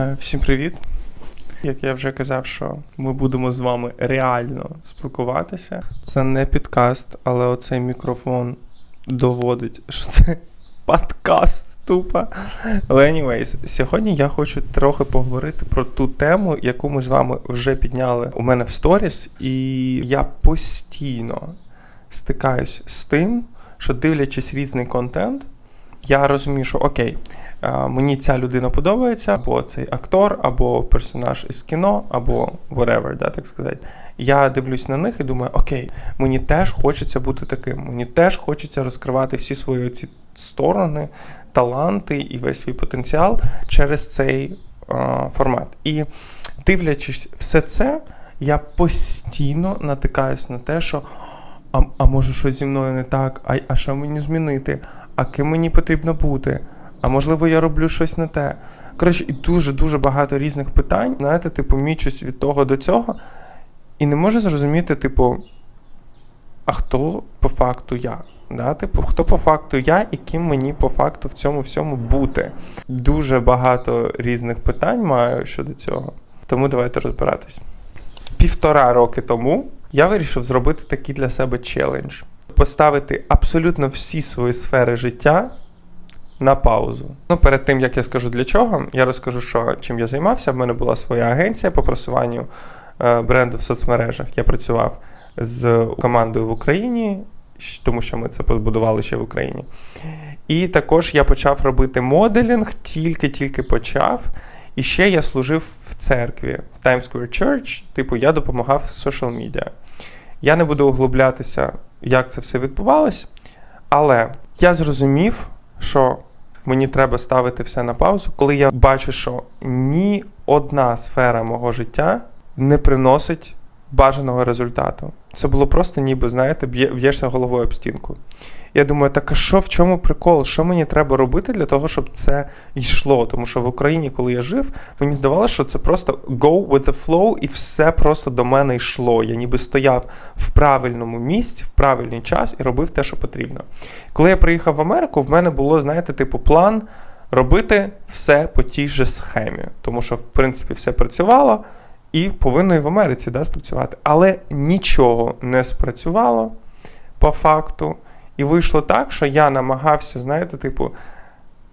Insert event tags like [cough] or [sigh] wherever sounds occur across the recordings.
Е, Всім привіт! Як я вже казав, що ми будемо з вами реально спілкуватися. Це не підкаст, але оцей мікрофон доводить, що це [laughs] подкаст тупо. Але anyways, сьогодні я хочу трохи поговорити про ту тему, яку ми з вами вже підняли у мене в сторіс, і я постійно стикаюсь з тим, що дивлячись різний контент, я розумію, що окей, мені ця людина подобається, або цей актор, або персонаж із кіно, або whatever, да, так сказати. Я дивлюсь на них і думаю, окей, мені теж хочеться бути таким. Мені теж хочеться розкривати всі свої ці сторони, таланти і весь свій потенціал через цей е, формат. І дивлячись все це, я постійно натикаюсь на те, що а, а може щось зі мною не так, а, а що мені змінити? А ким мені потрібно бути? А можливо, я роблю щось не те. Коротше, і дуже-дуже багато різних питань. Знаєте, типу, мічусь від того до цього, і не можу зрозуміти, типу, а хто по факту я? Да? Типу, хто по факту я і ким мені по факту в цьому всьому бути? Дуже багато різних питань маю щодо цього. Тому давайте розбиратись. Півтора роки тому я вирішив зробити такий для себе челендж: поставити абсолютно всі свої сфери життя на паузу. Ну, перед тим як я скажу для чого, я розкажу, що чим я займався. В мене була своя агенція по просуванню е, бренду в соцмережах. Я працював з командою в Україні, тому що ми це побудували ще в Україні. І також я почав робити моделінг, тільки-тільки почав. І ще я служив в церкві в Times Square Church, типу, я допомагав з social media. Я не буду углублятися, як це все відбувалось, але я зрозумів, що мені треба ставити все на паузу, коли я бачу, що ні одна сфера мого життя не приносить бажаного результату. Це було просто ніби, знаєте, б'є- б'єшся головою об стінку. Я думаю, так а що в чому прикол? Що мені треба робити для того, щоб це йшло? Тому що в Україні, коли я жив, мені здавалося, що це просто go with the flow, і все просто до мене йшло. Я ніби стояв в правильному місці, в правильний час і робив те, що потрібно. Коли я приїхав в Америку, в мене було, знаєте, типу, план робити все по тій же схемі, тому що, в принципі, все працювало. І повинно і в Америці да, спрацювати. Але нічого не спрацювало по факту. І вийшло так, що я намагався, знаєте, типу,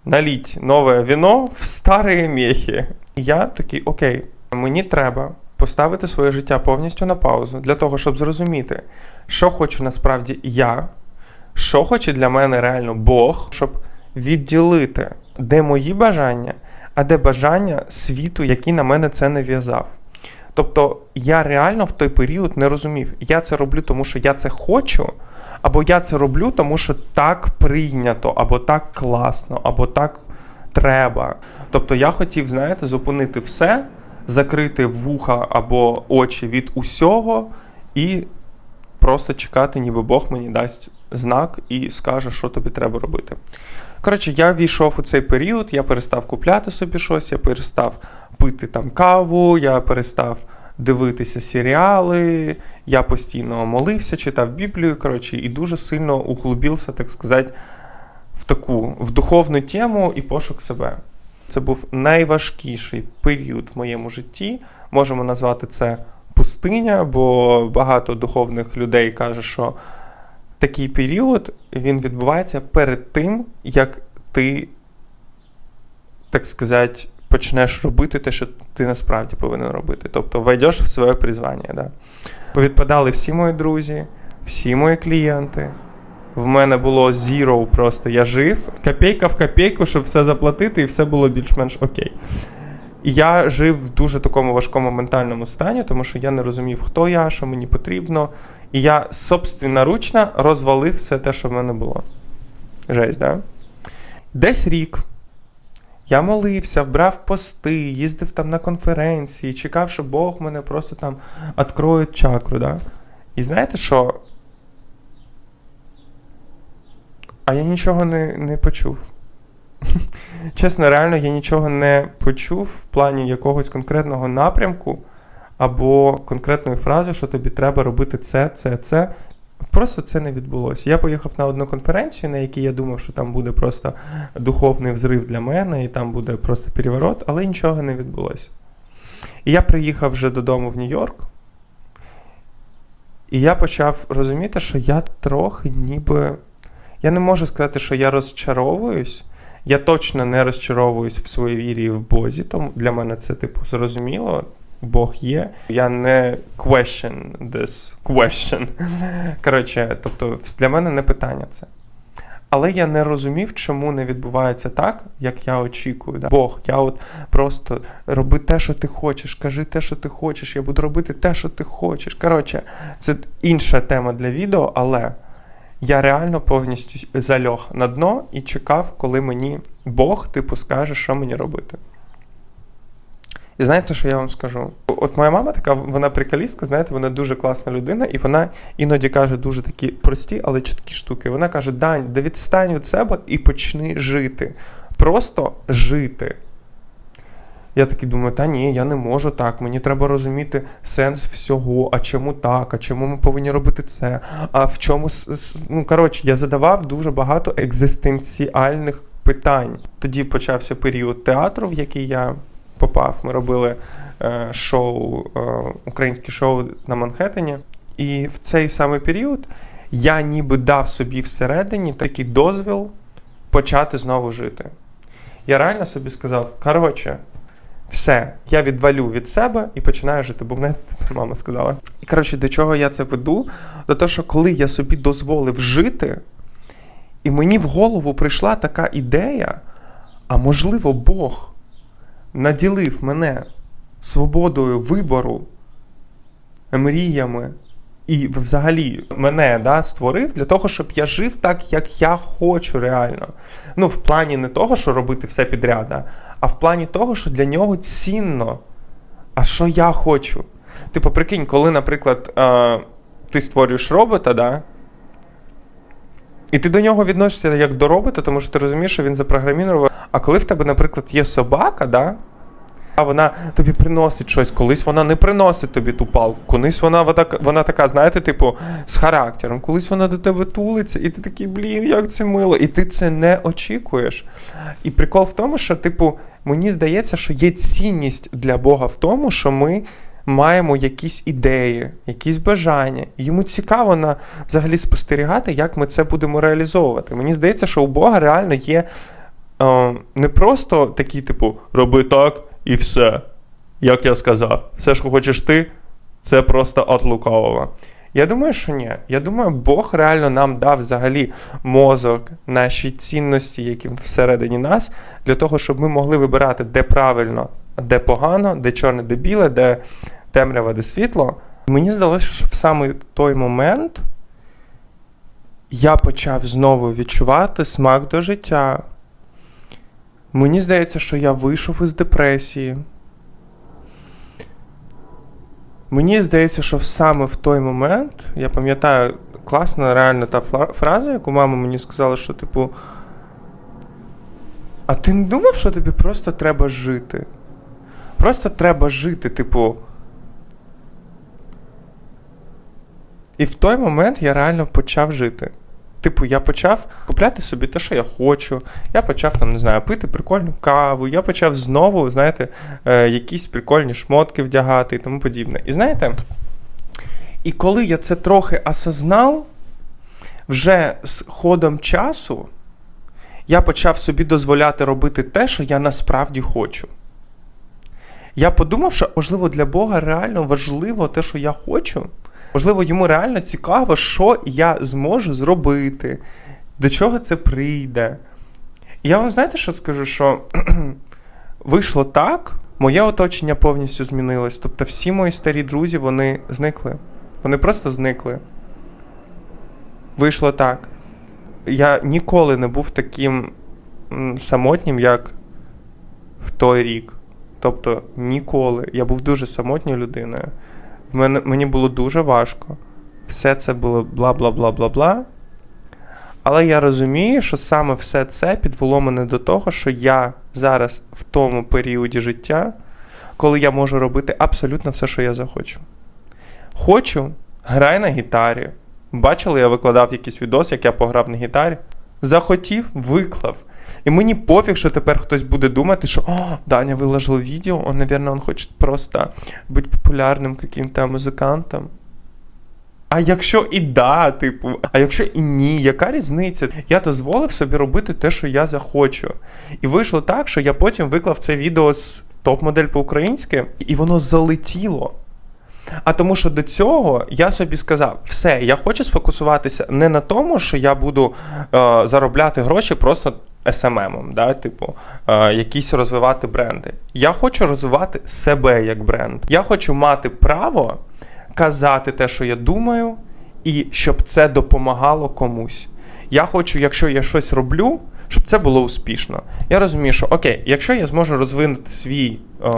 наліть нове віно в старі мехи. І я такий, окей, мені треба поставити своє життя повністю на паузу для того, щоб зрозуміти, що хочу насправді я, що хоче для мене реально Бог, щоб відділити, де мої бажання, а де бажання світу, який на мене це не в'язав. Тобто я реально в той період не розумів, я це роблю, тому що я це хочу, або я це роблю, тому що так прийнято, або так класно, або так треба. Тобто я хотів, знаєте, зупинити все, закрити вуха або очі від усього і просто чекати, ніби Бог мені дасть знак і скаже, що тобі треба робити. Коротше, я війшов у цей період, я перестав купляти собі щось, я перестав пити там каву, я перестав дивитися серіали, я постійно молився, читав Біблію, коротше, і дуже сильно углубився, так сказати, в таку в духовну тему і пошук себе. Це був найважкіший період в моєму житті. Можемо назвати це пустиня, бо багато духовних людей каже, що такий період він відбувається перед тим, як ти, так сказати, почнеш робити те, що ти насправді повинен робити. Тобто войдеш в своє призвання. Да? Відпадали всі мої друзі, всі мої клієнти. В мене було zero просто. Я жив, копійка в копійку, щоб все заплатити, і все було більш-менш окей. І я жив в дуже такому важкому ментальному стані, тому що я не розумів, хто я, що мені потрібно. І я собственноручно розвалив все те, що в мене було. Жесть, да? Десь рік. Я молився, брав пости, їздив там на конференції, чекав, що Бог мене просто там відкроє чакру. Да? І знаєте що? А я нічого не, не почув. [laughs] Чесно, реально, я нічого не почув в плані якогось конкретного напрямку або конкретної фрази, що тобі треба робити це, це, це. Просто це не відбулося. Я поїхав на одну конференцію, на якій я думав, що там буде просто духовний взрив для мене, і там буде просто переворот, але нічого не відбулося. І я приїхав вже додому в Нью-Йорк, і я почав розуміти, що я трохи ніби. Я не можу сказати, що я розчаровуюсь. Я точно не розчаровуюсь в своїй вірі і в Бозі, тому для мене це, типу, зрозуміло. Бог є. Я не question this question. [laughs] Коротше, тобто, для мене не питання це. Але я не розумів, чому не відбувається так, як я очікую. Да? Бог, я от просто роби те, що ти хочеш, кажи те, що ти хочеш, я буду робити те, що ти хочеш. Коротше, це інша тема для відео, але я реально повністю зальох на дно і чекав, коли мені Бог, типу, скаже, що мені робити. І знаєте, що я вам скажу? От моя мама така, вона приколістка, знаєте, вона дуже класна людина, і вона іноді каже дуже такі прості, але чіткі штуки. Вона каже: Дань, да відстань від себе і почни жити. Просто жити. Я такий думаю, та ні, я не можу так. Мені треба розуміти сенс всього. А чому так? А чому ми повинні робити це? А в чому ну коротше, я задавав дуже багато екзистенціальних питань. Тоді почався період театру, в який я попав. Ми робили е, шоу, е, українське шоу на Манхеттені. І в цей самий період я ніби дав собі всередині такий дозвіл почати знову жити. Я реально собі сказав: коротше, все, я відвалю від себе і починаю жити, бо мене [laughs] мама сказала. І коротше, до чого я це веду? До того, що коли я собі дозволив жити, і мені в голову прийшла така ідея, а можливо, Бог наділив мене свободою вибору, мріями і взагалі мене да, створив для того, щоб я жив так, як я хочу реально. Ну, в плані не того, що робити все підряд, а в плані того, що для нього цінно. А що я хочу? Типу, прикинь, коли, наприклад, ти створюєш робота, да, і ти до нього відносишся як до робота, тому що ти розумієш, що він запрограмірований. А коли в тебе, наприклад, є собака, да, вона тобі приносить щось, колись вона не приносить тобі ту палку, колись вона вона, вона така, знаєте, типу, з характером, колись вона до тебе тулиться, і ти такий, блін, як це мило, і ти це не очікуєш. І прикол в тому, що, типу, мені здається, що є цінність для Бога в тому, що ми. Маємо якісь ідеї, якісь бажання. Йому цікаво на взагалі спостерігати, як ми це будемо реалізовувати. Мені здається, що у Бога реально є е, не просто такі, типу, роби так, і все. Як я сказав, все, що хочеш ти, це просто от лукавого. Я думаю, що ні. Я думаю, Бог реально нам дав взагалі мозок, наші цінності, які всередині нас, для того, щоб ми могли вибирати, де правильно, де погано, де чорне, де біле, де темрява, де світло. Мені здалося, що в саме той момент я почав знову відчувати смак до життя. Мені здається, що я вийшов із депресії. Мені здається, що саме в той момент, я пам'ятаю, класна реально та фраза, яку мама мені сказала, що, типу, а ти не думав, що тобі просто треба жити? Просто треба жити, типу. І в той момент я реально почав жити. Типу, я почав купляти собі те, що я хочу. Я почав там, не знаю, пити прикольну каву. Я почав знову, знаєте, е, якісь прикольні шмотки вдягати і тому подібне. І знаєте, і коли я це трохи осознав, вже з ходом часу я почав собі дозволяти робити те, що я насправді хочу. Я подумав, що, можливо, для Бога реально важливо те, що я хочу. Можливо, йому реально цікаво, що я зможу зробити, до чого це прийде. І я вам знаєте, що скажу? Що [clears throat] вийшло так, моє оточення повністю змінилось. Тобто, всі мої старі друзі вони зникли. Вони просто зникли. Вийшло так. Я ніколи не був таким самотнім, як в той рік. Тобто ніколи. Я був дуже самотньою людиною. В мене, Мені було дуже важко. Все це було бла бла бла бла бла. Але я розумію, що саме все це підвело мене до того, що я зараз в тому періоді життя, коли я можу робити абсолютно все, що я захочу. Хочу, грай на гітарі, Бачили, я викладав якийсь відос, як я пограв на гітарі. Захотів, виклав. І мені пофіг, що тепер хтось буде думати, що о, Даня виложив відео, он, наверное, он хоче просто бути популярним каким-то музикантом. А якщо і да, типу, а якщо і ні, яка різниця? Я дозволив собі робити те, що я захочу. І вийшло так, що я потім виклав це відео з топ-модель по-українськи, і воно залетіло. А тому, що до цього я собі сказав: все, я хочу сфокусуватися не на тому, що я буду е, заробляти гроші просто SMM, да, типу, е, якісь розвивати бренди. Я хочу розвивати себе як бренд. Я хочу мати право казати те, що я думаю, і щоб це допомагало комусь. Я хочу, якщо я щось роблю, щоб це було успішно. Я розумію, що окей, якщо я зможу розвинути свій е,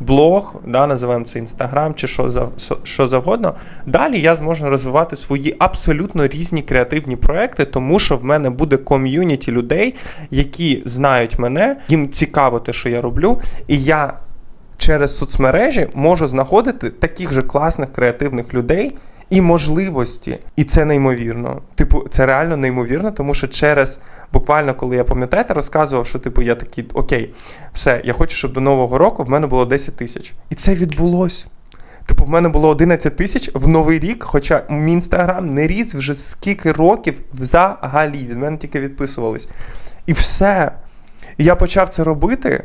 блог, да, називаємо це інстаграм чи що, за, що завгодно, далі я зможу розвивати свої абсолютно різні креативні проекти, тому що в мене буде ком'юніті людей, які знають мене, їм цікаво те, що я роблю, і я через соцмережі можу знаходити таких же класних креативних людей і можливості. І це неймовірно. Типу, це реально неймовірно, тому що через буквально, коли я пам'ятаєте, розказував, що типу я такий, окей, все, я хочу, щоб до нового року в мене було 10 тисяч. І це відбулось. Типу, в мене було 11 тисяч в новий рік, хоча мій інстаграм не ріс вже скільки років взагалі. Від мене тільки відписувались. І все. І я почав це робити.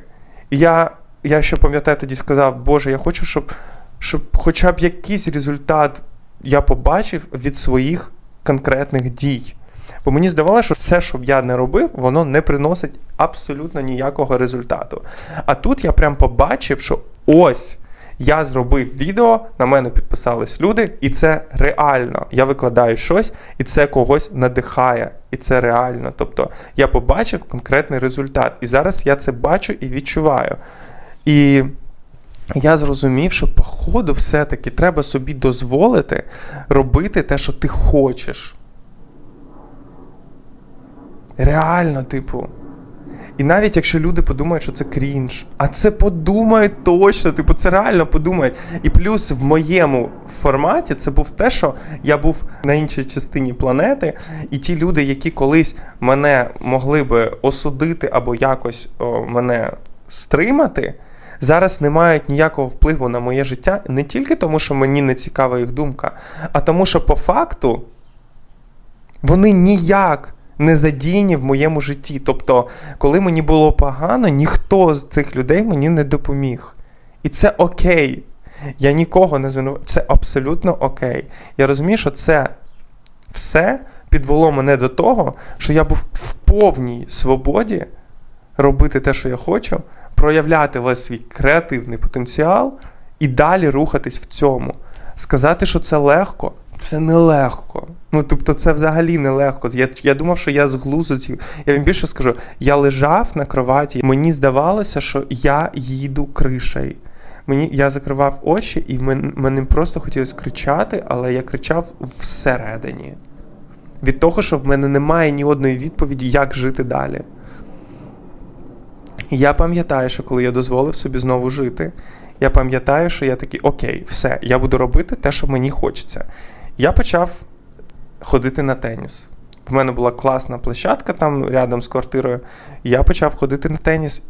І я я ще пам'ятаю, тоді сказав, Боже, я хочу, щоб щоб хоча б якийсь результат я побачив від своїх конкретних дій. Бо мені здавалося, що все, що б я не робив, воно не приносить абсолютно ніякого результату. А тут я прям побачив, що ось я зробив відео, на мене підписались люди, і це реально. Я викладаю щось, і це когось надихає. І це реально. Тобто я побачив конкретний результат. І зараз я це бачу і відчуваю. І я зрозумів, що, походу, все-таки треба собі дозволити робити те, що ти хочеш. Реально, типу. І навіть якщо люди подумають, що це крінж, а це подумають точно, типу, це реально подумають. І плюс в моєму форматі це був те, що я був на іншій частині планети, і ті люди, які колись мене могли би осудити або якось о, мене стримати зараз не мають ніякого впливу на моє життя не тільки тому, що мені не цікава їх думка, а тому, що по факту вони ніяк не задіяні в моєму житті. Тобто, коли мені було погано, ніхто з цих людей мені не допоміг. І це окей. Я нікого не звинувачую. Це абсолютно окей. Я розумію, що це все підвело мене до того, що я був в повній свободі робити те, що я хочу, проявляти весь свій креативний потенціал і далі рухатись в цьому. Сказати, що це легко, це нелегко. Ну, тобто, це взагалі нелегко. Я я думав, що я з глузу. Я вам більше скажу, я лежав на кроваті, мені здавалося, що я їду кришею. Мені я закривав очі, і мен, мене просто хотілося кричати, але я кричав всередині. Від того, що в мене немає ні одної відповіді, як жити далі. Я пам'ятаю, що коли я дозволив собі знову жити, я пам'ятаю, що я такий, окей, все, я буду робити те, що мені хочеться. Я почав ходити на теніс. В мене була класна площадка там рядом з квартирою. Я почав ходити на теніс.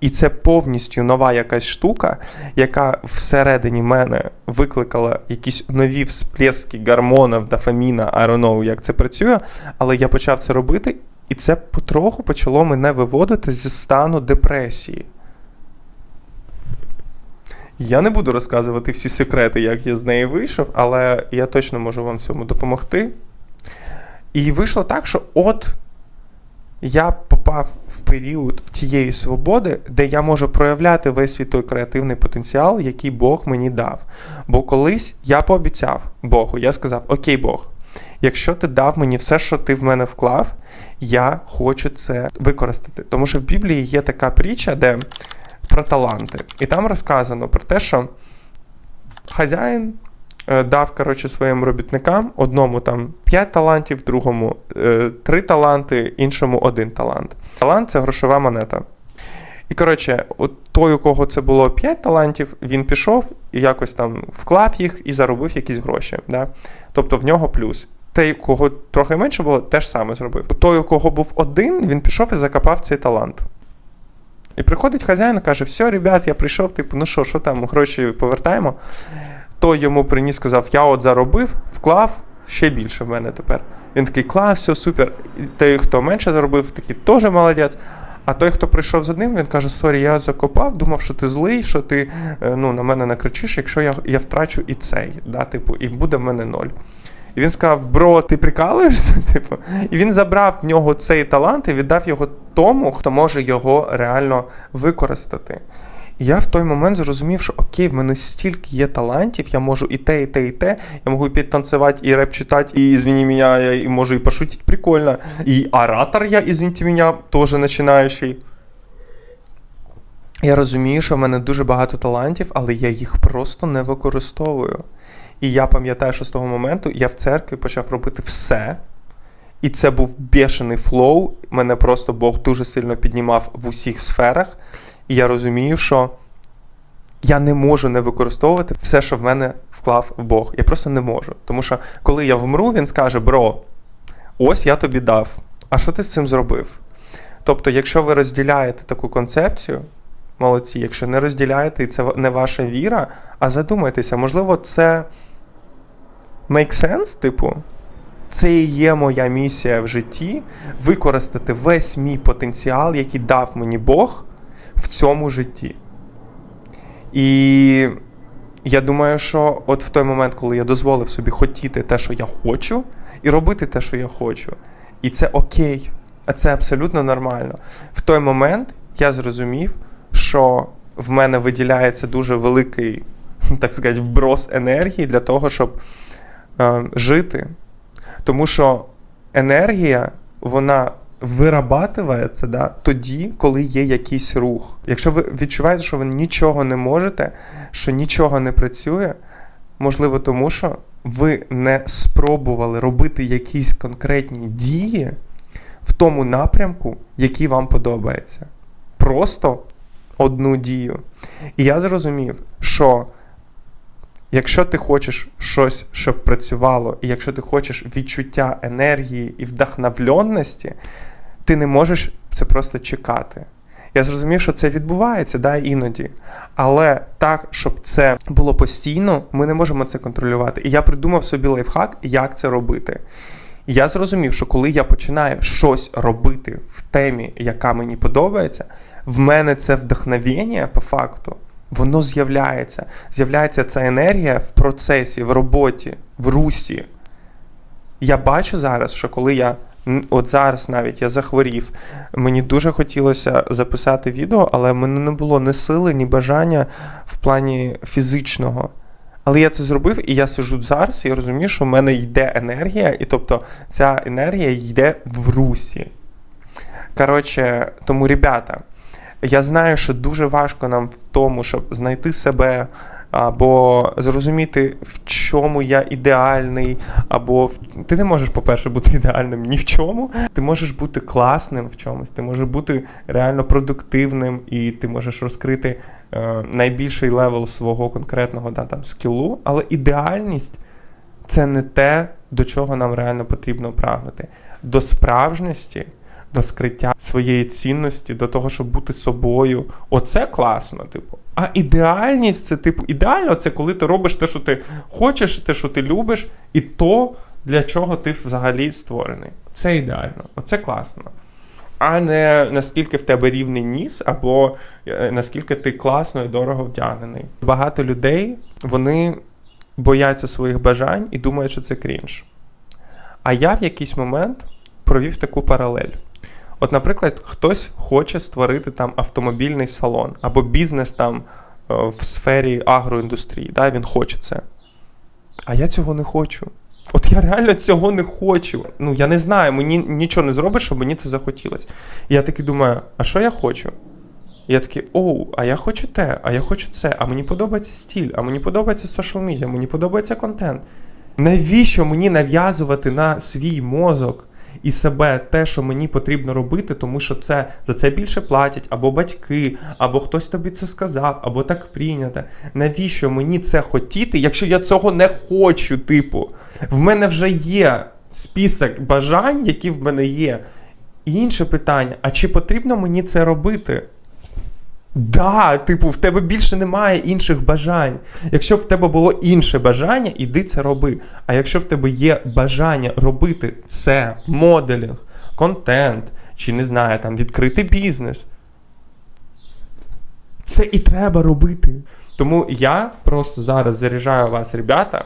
І це повністю нова якась штука, яка всередині мене викликала якісь нові всплески гормонів, дофаміна, I don't як це працює. Але я почав це робити, і це потроху почало мене виводити зі стану депресії. Я не буду розказувати всі секрети, як я з неї вийшов, але я точно можу вам цьому допомогти. І вийшло так, що от я попав в період цієї свободи, де я можу проявляти весь свій той креативний потенціал, який Бог мені дав. Бо колись я пообіцяв Богу, я сказав: Окей, Бог, якщо ти дав мені все, що ти в мене вклав, я хочу це використати. Тому що в Біблії є така притча, де про таланти. І там розказано про те, що хазяїн е, дав коротше, своїм робітникам одному там 5 талантів, другому 3 е, таланти, іншому 1 талант. Талант це грошова монета. І, коротше, от той, у кого це було 5 талантів, він пішов і якось там вклав їх і заробив якісь гроші. Да? Тобто в нього плюс. Той, кого трохи менше було, теж саме зробив. Той, у кого був один, він пішов і закопав цей талант. І приходить хазяїн і каже: все, ребят, я прийшов, типу, ну що, що там, гроші повертаємо. Той йому приніс, сказав, я от заробив, вклав, ще більше в мене тепер. Він такий, клас, все супер. І Той, хто менше заробив, такий теж молодець. А той, хто прийшов з одним, він каже: Сорі, я закопав, думав, що ти злий, що ти е, ну, на мене накричиш, якщо я, я втрачу і цей, да, типу, і буде в мене ноль. І він сказав: Бро, ти прикалуєшся? [laughs] Типу, і він забрав в нього цей талант і віддав його тому, хто може його реально використати. І я в той момент зрозумів, що окей, в мене стільки є талантів, я можу і те, і те, і те. Я можу і підтанцювати, і реп читати, і извини меня, я і можу і пошутити прикольно. І оратор я, извините меня, теж починаючий. Я розумію, що в мене дуже багато талантів, але я їх просто не використовую. І я пам'ятаю, що з того моменту я в церкві почав робити все. І це був бешений флоу. Мене просто Бог дуже сильно піднімав в усіх сферах. І я розумію, що я не можу не використовувати все, що в мене вклав Бог. Я просто не можу. Тому що коли я вмру, він скаже: Бро, ось я тобі дав. А що ти з цим зробив? Тобто, якщо ви розділяєте таку концепцію, молодці, якщо не розділяєте, і це не ваша віра, а задумайтеся, можливо, це make sense, типу. Це і є моя місія в житті використати весь мій потенціал, який дав мені Бог в цьому житті. І я думаю, що от в той момент, коли я дозволив собі хотіти те, що я хочу, і робити те, що я хочу, і це окей, а це абсолютно нормально. В той момент я зрозумів, що в мене виділяється дуже великий, [laughs] так сказати, вброс енергії для того, щоб е, жити. Тому що енергія, вона вирабатується да, тоді, коли є якийсь рух. Якщо ви відчуваєте, що ви нічого не можете, що нічого не працює, можливо, тому що ви не спробували робити якісь конкретні дії в тому напрямку, який вам подобається. Просто одну дію. І я зрозумів, що Якщо ти хочеш щось, щоб працювало, і якщо ти хочеш відчуття енергії і вдохновленості, ти не можеш це просто чекати. Я зрозумів, що це відбувається, да, іноді. Але так, щоб це було постійно, ми не можемо це контролювати. І я придумав собі лайфхак, як це робити. І я зрозумів, що коли я починаю щось робити в темі, яка мені подобається, в мене це вдохновення по факту воно з'являється. З'являється ця енергія в процесі, в роботі, в русі. Я бачу зараз, що коли я. От зараз навіть я захворів. Мені дуже хотілося записати відео, але в мене не було ні сили, ні бажання в плані фізичного. Але я це зробив, і я сижу зараз і розумію, що в мене йде енергія, і тобто ця енергія йде в русі. Коротше, тому, ребята, я знаю, що дуже важко нам в тому, щоб знайти себе, або зрозуміти, в чому я ідеальний, або ти не можеш, по-перше, бути ідеальним ні в чому. Ти можеш бути класним в чомусь, ти можеш бути реально продуктивним, і ти можеш розкрити е, найбільший левел свого конкретного да, там, скілу, але ідеальність це не те, до чого нам реально потрібно прагнути. До справжності до скриття своєї цінності, до того, щоб бути собою. Оце класно, типу. А ідеальність це, типу, ідеально це коли ти робиш те, що ти хочеш, те, що ти любиш, і то, для чого ти взагалі створений. Це ідеально, оце класно. А не наскільки в тебе рівний ніс, або е, наскільки ти класно і дорого вдягнений. Багато людей вони бояться своїх бажань і думають, що це крінж. А я в якийсь момент провів таку паралель. От, наприклад, хтось хоче створити там автомобільний салон або бізнес там е, в сфері агроіндустрії. Да, Він хоче це. А я цього не хочу. От я реально цього не хочу. Ну, я не знаю, мені нічого не зробиш, щоб мені це захотілося. І я такий думаю, а що я хочу? І я такий, оу, а я хочу те, а я хочу це, а мені подобається стіль, а мені подобається social медіа, мені подобається контент. Навіщо мені нав'язувати на свій мозок і себе те, що мені потрібно робити, тому що це за це більше платять, або батьки, або хтось тобі це сказав, або так прийнято. Навіщо мені це хотіти, якщо я цього не хочу, типу, в мене вже є список бажань, які в мене є. І інше питання: а чи потрібно мені це робити? Да, типу, в тебе більше немає інших бажань. Якщо в тебе було інше бажання, іди це роби. А якщо в тебе є бажання робити це, моделінг, контент, чи не знаю, там відкрити бізнес, це і треба робити. Тому я просто зараз заряджаю вас, ребята,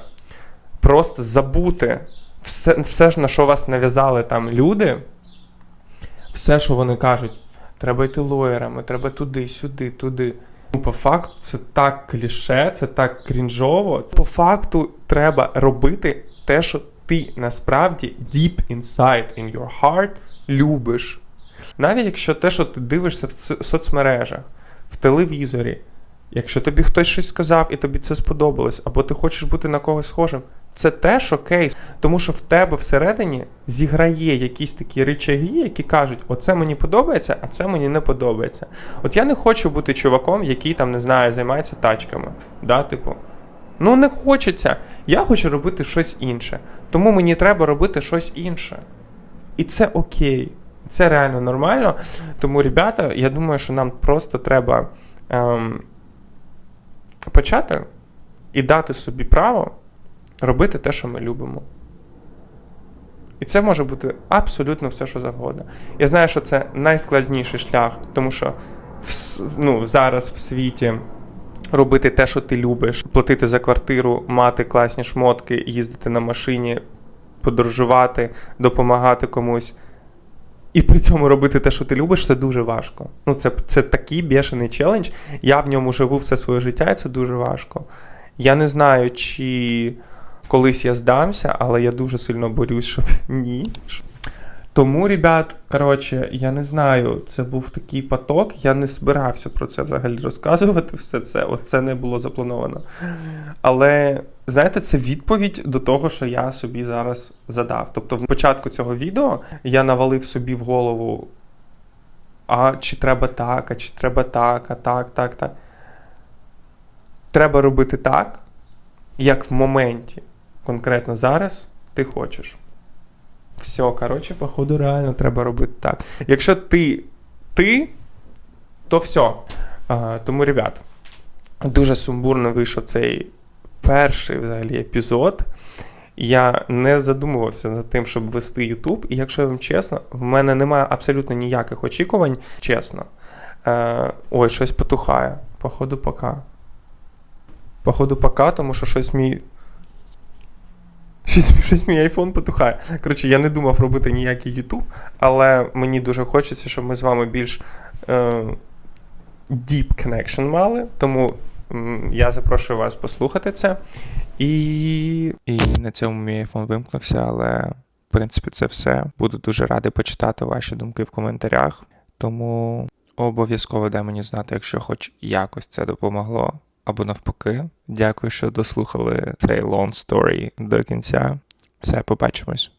просто забути все, все на що вас нав'язали там люди, все, що вони кажуть, треба йти лоєрами, треба туди, сюди, туди. Ну, По факту, це так кліше, це так крінжово. По факту треба робити те, що ти насправді deep inside in your heart любиш. Навіть якщо те, що ти дивишся в соцмережах, в телевізорі, якщо тобі хтось щось сказав і тобі це сподобалось, або ти хочеш бути на когось схожим, це теж окей, тому що в тебе всередині зіграє якісь такі речаги, які кажуть, оце мені подобається, а це мені не подобається. От я не хочу бути чуваком, який там не знаю, займається тачками. Да, типу. Ну не хочеться. Я хочу робити щось інше. Тому мені треба робити щось інше. І це окей. Це реально нормально. Тому, ребята, я думаю, що нам просто треба ем, почати і дати собі право робити те, що ми любимо. І це може бути абсолютно все, що завгодно. Я знаю, що це найскладніший шлях, тому що в, ну, зараз в світі робити те, що ти любиш, платити за квартиру, мати класні шмотки, їздити на машині, подорожувати, допомагати комусь. І при цьому робити те, що ти любиш, це дуже важко. Ну, це, це такий бешений челендж. Я в ньому живу все своє життя, і це дуже важко. Я не знаю, чи колись я здамся, але я дуже сильно борюсь, щоб [laughs] ні. Тому, ребят, коротше, я не знаю, це був такий поток. Я не збирався про це взагалі розказувати. Все це, оце не було заплановано. Але знаєте, це відповідь до того, що я собі зараз задав. Тобто, в початку цього відео я навалив собі в голову. А чи треба так, а чи треба так, а так, так, так. Треба робити так, як в моменті, конкретно зараз, ти хочеш. Все, коротше, походу, реально треба робити так. Якщо ти ти, то все. А, тому, ребят, дуже сумбурно вийшов цей перший взагалі епізод. Я не задумувався над тим, щоб вести YouTube. І якщо я вам чесно, в мене немає абсолютно ніяких очікувань, чесно. Е, ой, щось потухає. Походу, пока. Походу, пока, тому що щось мій. Щось, мій айфон потухає. Коротше, я не думав робити ніякий YouTube, але мені дуже хочеться, щоб ми з вами більш е, deep connection мали. Тому м, я запрошую вас послухати це. І... і на цьому мій айфон вимкнувся, але в принципі це все. Буду дуже радий почитати ваші думки в коментарях. Тому обов'язково дай мені знати, якщо хоч якось це допомогло. Або навпаки, дякую, що дослухали цей long story до кінця. Все, побачимось.